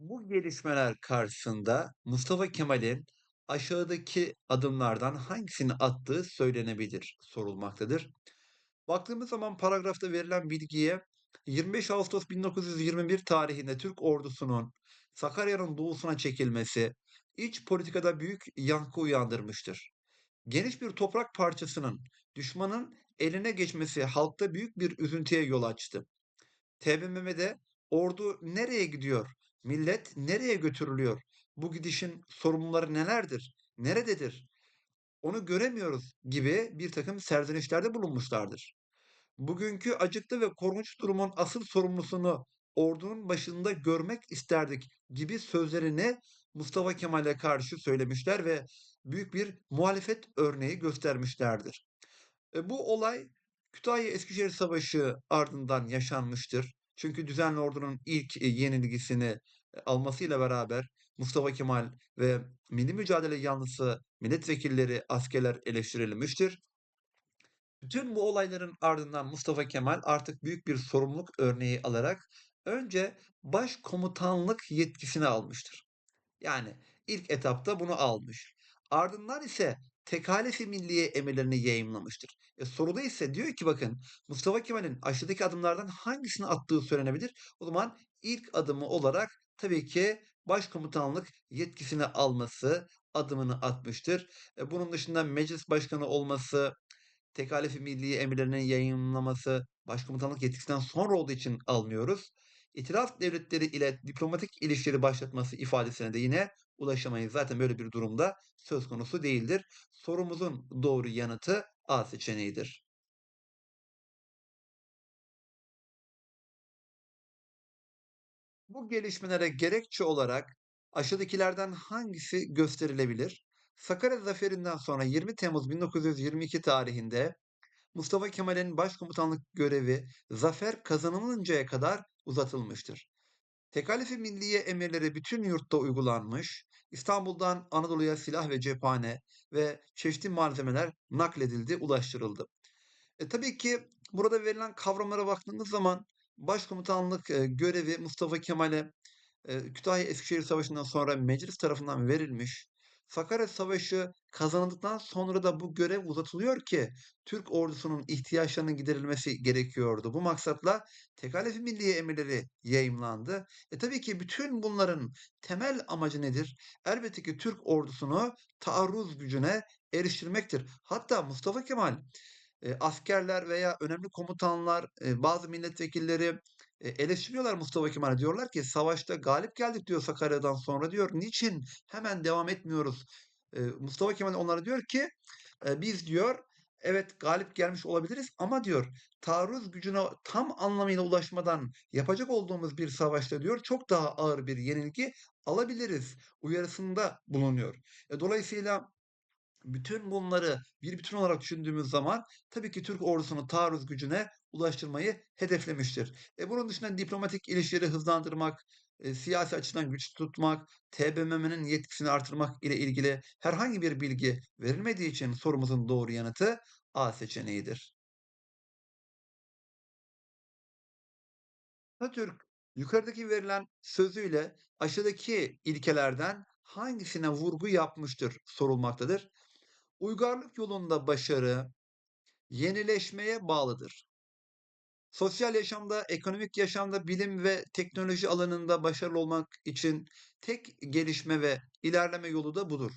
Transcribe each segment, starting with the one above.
Bu gelişmeler karşısında Mustafa Kemal'in aşağıdaki adımlardan hangisini attığı söylenebilir sorulmaktadır. Baktığımız zaman paragrafta verilen bilgiye 25 Ağustos 1921 tarihinde Türk ordusunun Sakarya'nın doğusuna çekilmesi iç politikada büyük yankı uyandırmıştır. Geniş bir toprak parçasının düşmanın eline geçmesi halkta büyük bir üzüntüye yol açtı. TBMM'de ordu nereye gidiyor? Millet nereye götürülüyor? Bu gidişin sorumluları nelerdir? Nerededir? Onu göremiyoruz gibi bir takım serzenişlerde bulunmuşlardır. Bugünkü acıklı ve korkunç durumun asıl sorumlusunu ordunun başında görmek isterdik gibi sözlerini Mustafa Kemal'e karşı söylemişler ve büyük bir muhalefet örneği göstermişlerdir. E, bu olay Kütahya-Eskişehir Savaşı ardından yaşanmıştır. Çünkü düzenli ordunun ilk e, yenilgisini e, almasıyla beraber Mustafa Kemal ve milli mücadele yanlısı milletvekilleri, askerler eleştirilmiştir. Bütün bu olayların ardından Mustafa Kemal artık büyük bir sorumluluk örneği alarak önce başkomutanlık yetkisini almıştır. Yani ilk etapta bunu almış. Ardından ise Tekalif-i Milliye emirlerini yayımlamıştır. E, soruda ise diyor ki bakın Mustafa Kemal'in aşağıdaki adımlardan hangisini attığı söylenebilir? O zaman ilk adımı olarak tabii ki başkomutanlık yetkisini alması adımını atmıştır. E, bunun dışında meclis başkanı olması, Tekalif-i Milliye emirlerinin yayınlaması başkomutanlık yetkisinden sonra olduğu için almıyoruz. İtilaf devletleri ile diplomatik ilişkileri başlatması ifadesine de yine ulaşamayız. Zaten böyle bir durumda söz konusu değildir. Sorumuzun doğru yanıtı A seçeneğidir. Bu gelişmelere gerekçe olarak aşağıdakilerden hangisi gösterilebilir? Sakarya Zaferi'nden sonra 20 Temmuz 1922 tarihinde Mustafa Kemal'in başkomutanlık görevi zafer kazanılıncaya kadar uzatılmıştır. Tekalifi Milliye emirleri bütün yurtta uygulanmış, İstanbul'dan Anadolu'ya silah ve cephane ve çeşitli malzemeler nakledildi, ulaştırıldı. E, tabii ki burada verilen kavramlara baktığımız zaman başkomutanlık e, görevi Mustafa Kemal'e e, Kütahya-Eskişehir Savaşı'ndan sonra meclis tarafından verilmiş. Sakarya Savaşı kazanıldıktan sonra da bu görev uzatılıyor ki Türk ordusunun ihtiyaçlarının giderilmesi gerekiyordu. Bu maksatla Tekalif-i Milliye emirleri yayımlandı. E tabii ki bütün bunların temel amacı nedir? Elbette ki Türk ordusunu taarruz gücüne eriştirmektir. Hatta Mustafa Kemal e, askerler veya önemli komutanlar, e, bazı milletvekilleri eleştiriyorlar Mustafa Kemal'e. Diyorlar ki savaşta galip geldik diyor Sakarya'dan sonra diyor. Niçin hemen devam etmiyoruz? E, Mustafa Kemal onlara diyor ki e, biz diyor evet galip gelmiş olabiliriz ama diyor taarruz gücüne tam anlamıyla ulaşmadan yapacak olduğumuz bir savaşta diyor çok daha ağır bir yenilgi alabiliriz uyarısında bulunuyor. E, dolayısıyla bütün bunları bir bütün olarak düşündüğümüz zaman tabii ki Türk ordusunu taarruz gücüne ulaştırmayı hedeflemiştir. E bunun dışında diplomatik ilişkileri hızlandırmak, e, siyasi açıdan güç tutmak, TBMM'nin yetkisini artırmak ile ilgili herhangi bir bilgi verilmediği için sorumuzun doğru yanıtı A seçeneğidir. Atatürk yukarıdaki verilen sözüyle aşağıdaki ilkelerden hangisine vurgu yapmıştır sorulmaktadır. Uygarlık yolunda başarı yenileşmeye bağlıdır. Sosyal yaşamda, ekonomik yaşamda, bilim ve teknoloji alanında başarılı olmak için tek gelişme ve ilerleme yolu da budur.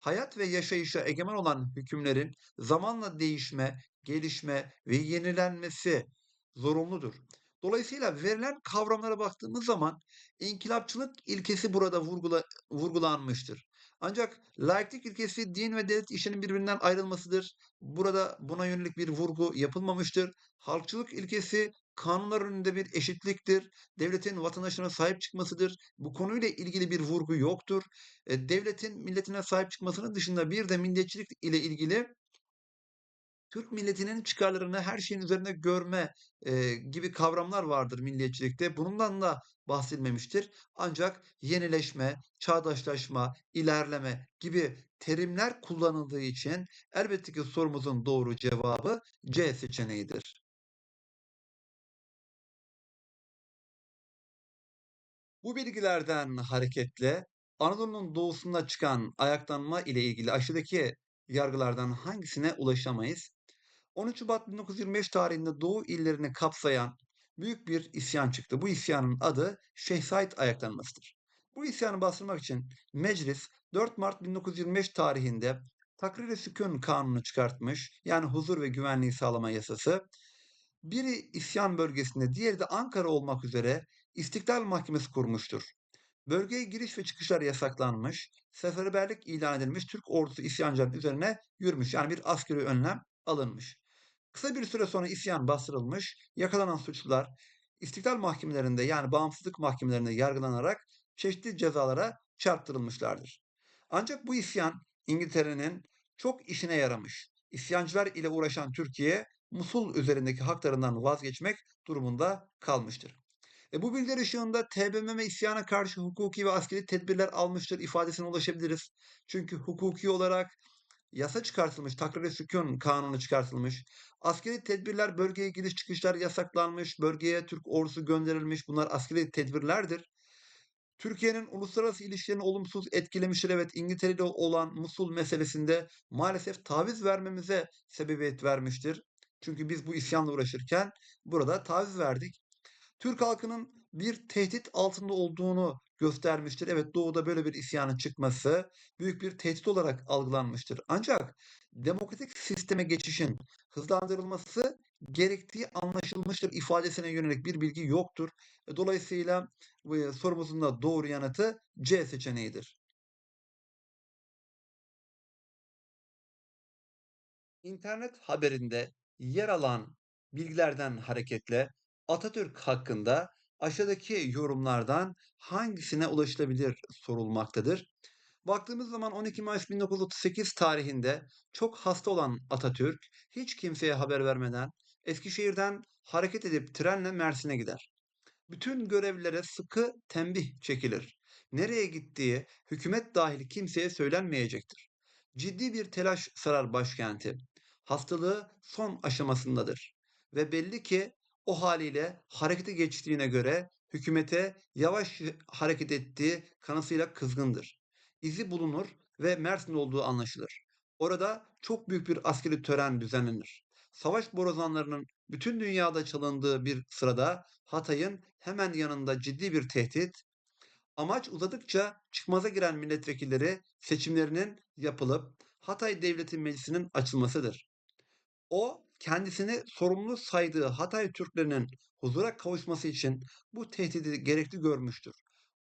Hayat ve yaşayışa egemen olan hükümlerin zamanla değişme, gelişme ve yenilenmesi zorunludur. Dolayısıyla verilen kavramlara baktığımız zaman inkılapçılık ilkesi burada vurgula, vurgulanmıştır. Ancak laiklik ilkesi din ve devlet işinin birbirinden ayrılmasıdır. Burada buna yönelik bir vurgu yapılmamıştır. Halkçılık ilkesi kanunlar önünde bir eşitliktir. Devletin vatandaşlarına sahip çıkmasıdır. Bu konuyla ilgili bir vurgu yoktur. E, devletin milletine sahip çıkmasının dışında bir de milliyetçilik ile ilgili Türk milletinin çıkarlarını her şeyin üzerinde görme e, gibi kavramlar vardır milliyetçilikte. Bundan da bahsedilmemiştir. Ancak yenileşme, çağdaşlaşma, ilerleme gibi terimler kullanıldığı için elbette ki sorumuzun doğru cevabı C seçeneğidir. Bu bilgilerden hareketle Anadolu'nun doğusunda çıkan ayaklanma ile ilgili aşağıdaki yargılardan hangisine ulaşamayız? 13 Şubat 1925 tarihinde Doğu illerini kapsayan büyük bir isyan çıktı. Bu isyanın adı Şeyh Said ayaklanmasıdır. Bu isyanı bastırmak için meclis 4 Mart 1925 tarihinde Takrir-i Sükun Kanunu çıkartmış. Yani huzur ve güvenliği sağlama yasası. Biri isyan bölgesinde, diğeri de Ankara olmak üzere İstiklal Mahkemesi kurmuştur. Bölgeye giriş ve çıkışlar yasaklanmış, seferberlik ilan edilmiş, Türk ordusu isyancıların üzerine yürümüş. Yani bir askeri önlem alınmış. Kısa bir süre sonra isyan bastırılmış, yakalanan suçlular istiklal mahkemelerinde yani bağımsızlık mahkemelerinde yargılanarak çeşitli cezalara çarptırılmışlardır. Ancak bu isyan İngiltere'nin çok işine yaramış. İsyancılar ile uğraşan Türkiye, Musul üzerindeki haklarından vazgeçmek durumunda kalmıştır. E bu bilgiler ışığında TBMM isyana karşı hukuki ve askeri tedbirler almıştır ifadesine ulaşabiliriz. Çünkü hukuki olarak yasa çıkartılmış, takrir sükun kanunu çıkartılmış. Askeri tedbirler, bölgeye giriş çıkışlar yasaklanmış, bölgeye Türk ordusu gönderilmiş. Bunlar askeri tedbirlerdir. Türkiye'nin uluslararası ilişkilerini olumsuz etkilemiştir. Evet İngiltere ile olan Musul meselesinde maalesef taviz vermemize sebebiyet vermiştir. Çünkü biz bu isyanla uğraşırken burada taviz verdik. Türk halkının bir tehdit altında olduğunu göstermiştir. Evet doğuda böyle bir isyanın çıkması büyük bir tehdit olarak algılanmıştır. Ancak demokratik sisteme geçişin hızlandırılması gerektiği anlaşılmıştır ifadesine yönelik bir bilgi yoktur. Dolayısıyla sorumuzun da doğru yanıtı C seçeneğidir. İnternet haberinde yer alan bilgilerden hareketle Atatürk hakkında aşağıdaki yorumlardan hangisine ulaşılabilir sorulmaktadır. Baktığımız zaman 12 Mayıs 1938 tarihinde çok hasta olan Atatürk hiç kimseye haber vermeden Eskişehir'den hareket edip trenle Mersin'e gider. Bütün görevlilere sıkı tembih çekilir. Nereye gittiği hükümet dahil kimseye söylenmeyecektir. Ciddi bir telaş sarar başkenti. Hastalığı son aşamasındadır ve belli ki o haliyle harekete geçtiğine göre hükümete yavaş hareket ettiği kanısıyla kızgındır. İzi bulunur ve Mersin olduğu anlaşılır. Orada çok büyük bir askeri tören düzenlenir. Savaş borazanlarının bütün dünyada çalındığı bir sırada Hatay'ın hemen yanında ciddi bir tehdit, amaç uzadıkça çıkmaza giren milletvekilleri seçimlerinin yapılıp Hatay Devleti Meclisi'nin açılmasıdır. O kendisini sorumlu saydığı Hatay Türklerinin huzura kavuşması için bu tehdidi gerekli görmüştür.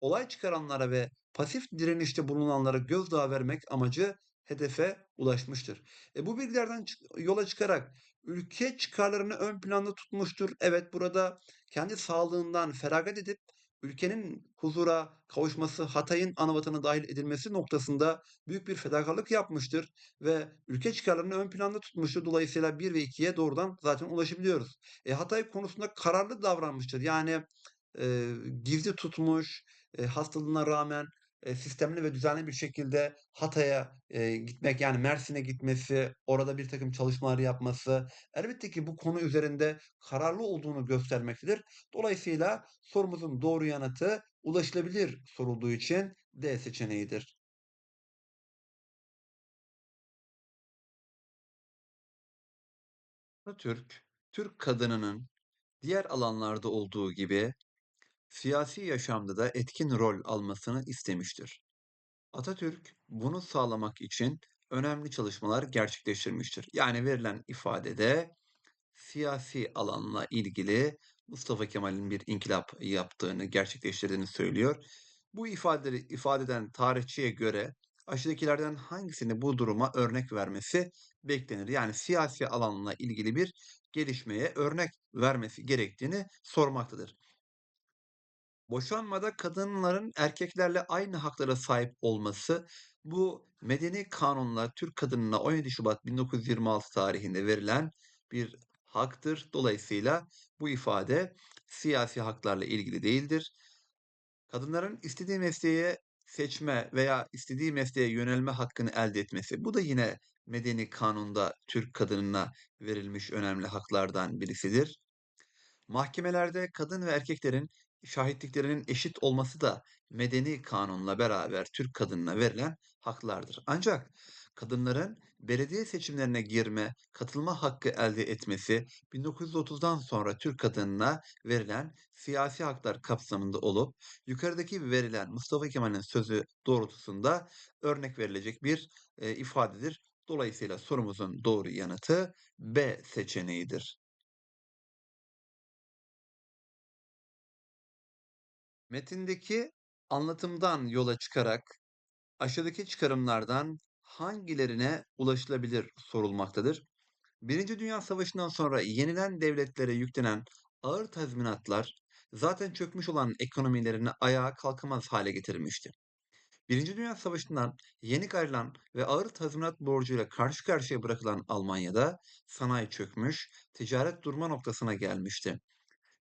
Olay çıkaranlara ve pasif direnişte bulunanlara gözdağı vermek amacı hedefe ulaşmıştır. E bu bilgilerden yola çıkarak ülke çıkarlarını ön planda tutmuştur. Evet burada kendi sağlığından feragat edip ülkenin huzura kavuşması, Hatay'ın ana dahil edilmesi noktasında büyük bir fedakarlık yapmıştır ve ülke çıkarlarını ön planda tutmuştur. Dolayısıyla 1 ve 2'ye doğrudan zaten ulaşabiliyoruz. E, Hatay konusunda kararlı davranmıştır. Yani e, gizli tutmuş, e, hastalığına rağmen e, sistemli ve düzenli bir şekilde Hatay'a e, gitmek yani Mersin'e gitmesi, orada bir takım çalışmalar yapması elbette ki bu konu üzerinde kararlı olduğunu göstermektedir. Dolayısıyla sorumuzun doğru yanıtı ulaşılabilir sorulduğu için D seçeneğidir. Atatürk, Türk kadınının diğer alanlarda olduğu gibi siyasi yaşamda da etkin rol almasını istemiştir. Atatürk bunu sağlamak için önemli çalışmalar gerçekleştirmiştir. Yani verilen ifadede siyasi alanla ilgili Mustafa Kemal'in bir inkılap yaptığını, gerçekleştirdiğini söylüyor. Bu ifadeleri ifade eden tarihçiye göre aşağıdakilerden hangisini bu duruma örnek vermesi beklenir? Yani siyasi alanla ilgili bir gelişmeye örnek vermesi gerektiğini sormaktadır. Boşanmada kadınların erkeklerle aynı haklara sahip olması bu medeni kanunla Türk kadınına 17 Şubat 1926 tarihinde verilen bir haktır. Dolayısıyla bu ifade siyasi haklarla ilgili değildir. Kadınların istediği mesleğe seçme veya istediği mesleğe yönelme hakkını elde etmesi. Bu da yine medeni kanunda Türk kadınına verilmiş önemli haklardan birisidir. Mahkemelerde kadın ve erkeklerin şahitliklerinin eşit olması da medeni kanunla beraber Türk kadınına verilen haklardır. Ancak kadınların belediye seçimlerine girme, katılma hakkı elde etmesi 1930'dan sonra Türk kadınına verilen siyasi haklar kapsamında olup yukarıdaki verilen Mustafa Kemal'in sözü doğrultusunda örnek verilecek bir e, ifadedir. Dolayısıyla sorumuzun doğru yanıtı B seçeneğidir. Metindeki anlatımdan yola çıkarak aşağıdaki çıkarımlardan hangilerine ulaşılabilir sorulmaktadır. Birinci Dünya Savaşı'ndan sonra yenilen devletlere yüklenen ağır tazminatlar zaten çökmüş olan ekonomilerini ayağa kalkamaz hale getirmişti. Birinci Dünya Savaşı'ndan yeni ayrılan ve ağır tazminat borcuyla karşı karşıya bırakılan Almanya'da sanayi çökmüş, ticaret durma noktasına gelmişti.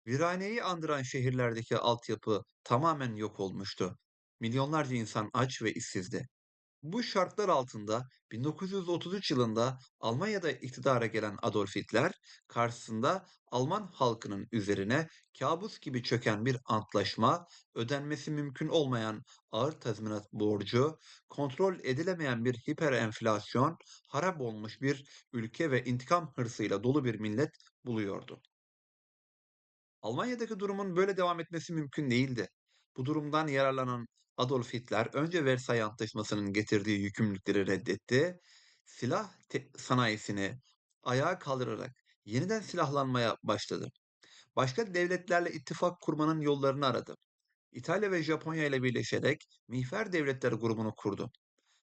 Viraneyi andıran şehirlerdeki altyapı tamamen yok olmuştu. Milyonlarca insan aç ve işsizdi. Bu şartlar altında 1933 yılında Almanya'da iktidara gelen Adolf Hitler karşısında Alman halkının üzerine kabus gibi çöken bir antlaşma, ödenmesi mümkün olmayan ağır tazminat borcu, kontrol edilemeyen bir hiperenflasyon, harap olmuş bir ülke ve intikam hırsıyla dolu bir millet buluyordu. Almanya'daki durumun böyle devam etmesi mümkün değildi. Bu durumdan yararlanan Adolf Hitler önce Versay Antlaşması'nın getirdiği yükümlülükleri reddetti, silah sanayisini ayağa kaldırarak yeniden silahlanmaya başladı. Başka devletlerle ittifak kurmanın yollarını aradı. İtalya ve Japonya ile birleşerek Mihver Devletler grubunu kurdu.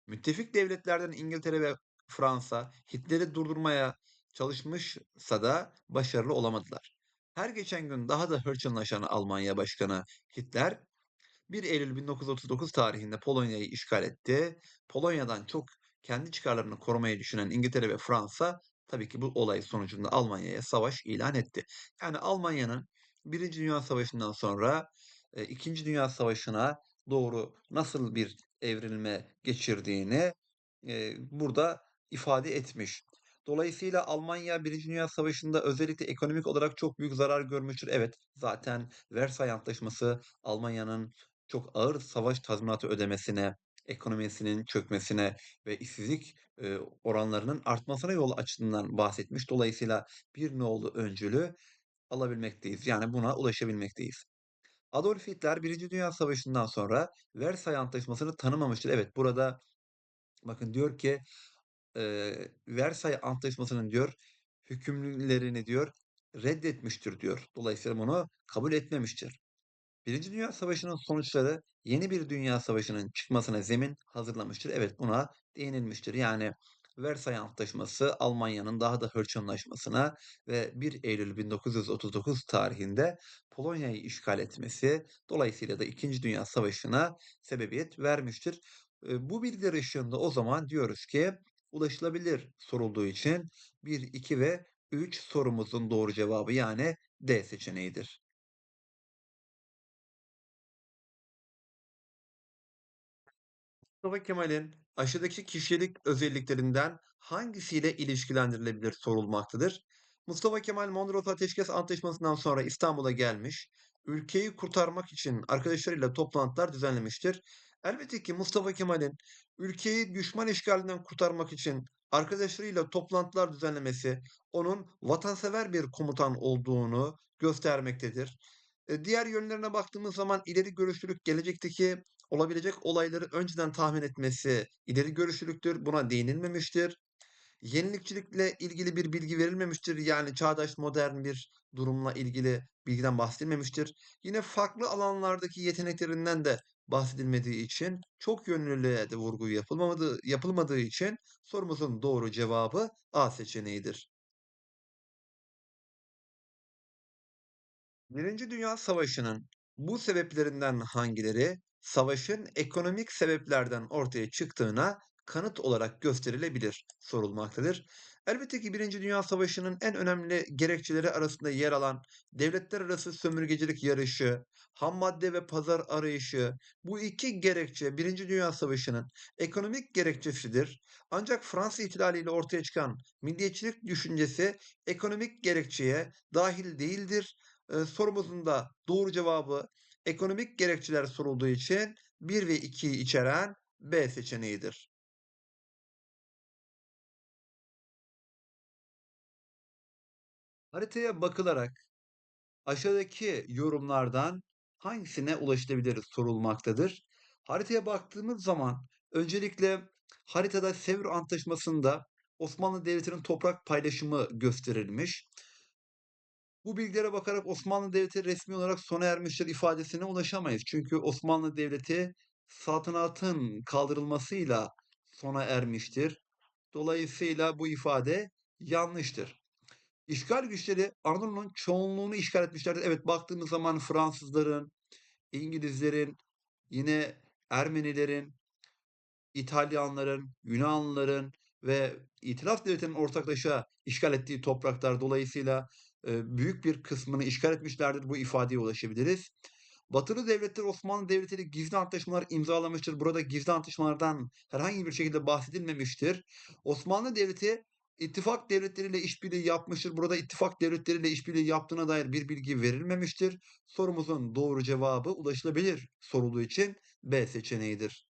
Müttefik devletlerden İngiltere ve Fransa Hitler'i durdurmaya çalışmışsa da başarılı olamadılar. Her geçen gün daha da hırçınlaşan Almanya Başkanı Hitler 1 Eylül 1939 tarihinde Polonya'yı işgal etti. Polonya'dan çok kendi çıkarlarını korumayı düşünen İngiltere ve Fransa tabii ki bu olay sonucunda Almanya'ya savaş ilan etti. Yani Almanya'nın Birinci Dünya Savaşı'ndan sonra e, İkinci Dünya Savaşı'na doğru nasıl bir evrilme geçirdiğini e, burada ifade etmiş. Dolayısıyla Almanya Birinci Dünya Savaşı'nda özellikle ekonomik olarak çok büyük zarar görmüştür. Evet, zaten Versay Antlaşması Almanya'nın çok ağır savaş tazminatı ödemesine, ekonomisinin çökmesine ve işsizlik e, oranlarının artmasına yol açtığından bahsetmiş. Dolayısıyla bir nolu öncülü alabilmekteyiz. Yani buna ulaşabilmekteyiz. Adolf Hitler Birinci Dünya Savaşı'ndan sonra Versay Antlaşması'nı tanımamıştır. Evet burada bakın diyor ki eee Versay Antlaşması'nın diyor hükümlülerini diyor reddetmiştir diyor. Dolayısıyla bunu kabul etmemiştir. Birinci Dünya Savaşı'nın sonuçları yeni bir dünya savaşının çıkmasına zemin hazırlamıştır. Evet buna değinilmiştir. Yani Versay Antlaşması Almanya'nın daha da hırçınlaşmasına ve 1 Eylül 1939 tarihinde Polonya'yı işgal etmesi dolayısıyla da İkinci Dünya Savaşı'na sebebiyet vermiştir. E, Bu bilgiler ışığında o zaman diyoruz ki ulaşılabilir sorulduğu için 1, 2 ve 3 sorumuzun doğru cevabı yani D seçeneğidir. Mustafa Kemal'in aşağıdaki kişilik özelliklerinden hangisiyle ilişkilendirilebilir sorulmaktadır. Mustafa Kemal Mondros Ateşkes Antlaşması'ndan sonra İstanbul'a gelmiş, ülkeyi kurtarmak için arkadaşlarıyla toplantılar düzenlemiştir. Elbette ki Mustafa Kemal'in ülkeyi düşman işgalinden kurtarmak için arkadaşlarıyla toplantılar düzenlemesi onun vatansever bir komutan olduğunu göstermektedir. E, diğer yönlerine baktığımız zaman ileri görüşlülük gelecekteki olabilecek olayları önceden tahmin etmesi ileri görüşlülüktür. Buna değinilmemiştir. Yenilikçilikle ilgili bir bilgi verilmemiştir. Yani çağdaş modern bir durumla ilgili bilgiden bahsedilmemiştir. Yine farklı alanlardaki yeteneklerinden de bahsedilmediği için çok yönlülüğe de vurgu yapılmadığı, yapılmadığı için sorumuzun doğru cevabı A seçeneğidir. Birinci Dünya Savaşı'nın bu sebeplerinden hangileri savaşın ekonomik sebeplerden ortaya çıktığına kanıt olarak gösterilebilir sorulmaktadır. Elbette ki Birinci Dünya Savaşı'nın en önemli gerekçeleri arasında yer alan devletler arası sömürgecilik yarışı, ham madde ve pazar arayışı, bu iki gerekçe Birinci Dünya Savaşı'nın ekonomik gerekçesidir. Ancak Fransız ihtilaliyle ortaya çıkan milliyetçilik düşüncesi ekonomik gerekçeye dahil değildir. Eee, sorumuzun da doğru cevabı ekonomik gerekçeler sorulduğu için 1 ve 2'yi içeren B seçeneğidir. Haritaya bakılarak aşağıdaki yorumlardan hangisine ulaşılabilir sorulmaktadır. Haritaya baktığımız zaman öncelikle haritada Sevr Antlaşması'nda Osmanlı Devleti'nin toprak paylaşımı gösterilmiş. Bu bilgilere bakarak Osmanlı Devleti resmi olarak sona ermiştir ifadesine ulaşamayız. Çünkü Osmanlı Devleti saltanatın kaldırılmasıyla sona ermiştir. Dolayısıyla bu ifade yanlıştır. İşgal güçleri Anadolu'nun çoğunluğunu işgal etmişlerdir. Evet, baktığımız zaman Fransızların, İngilizlerin, yine Ermenilerin, İtalyanların, Yunanlıların ve İtilaf Devleti'nin ortaklaşa işgal ettiği topraklar dolayısıyla, büyük bir kısmını işgal etmişlerdir. Bu ifadeye ulaşabiliriz. Batılı devletler Osmanlı Devleti ile gizli antlaşmalar imzalamıştır. Burada gizli antlaşmalardan herhangi bir şekilde bahsedilmemiştir. Osmanlı Devleti ittifak devletleriyle işbirliği yapmıştır. Burada ittifak devletleriyle işbirliği yaptığına dair bir bilgi verilmemiştir. Sorumuzun doğru cevabı ulaşılabilir sorulduğu için B seçeneğidir.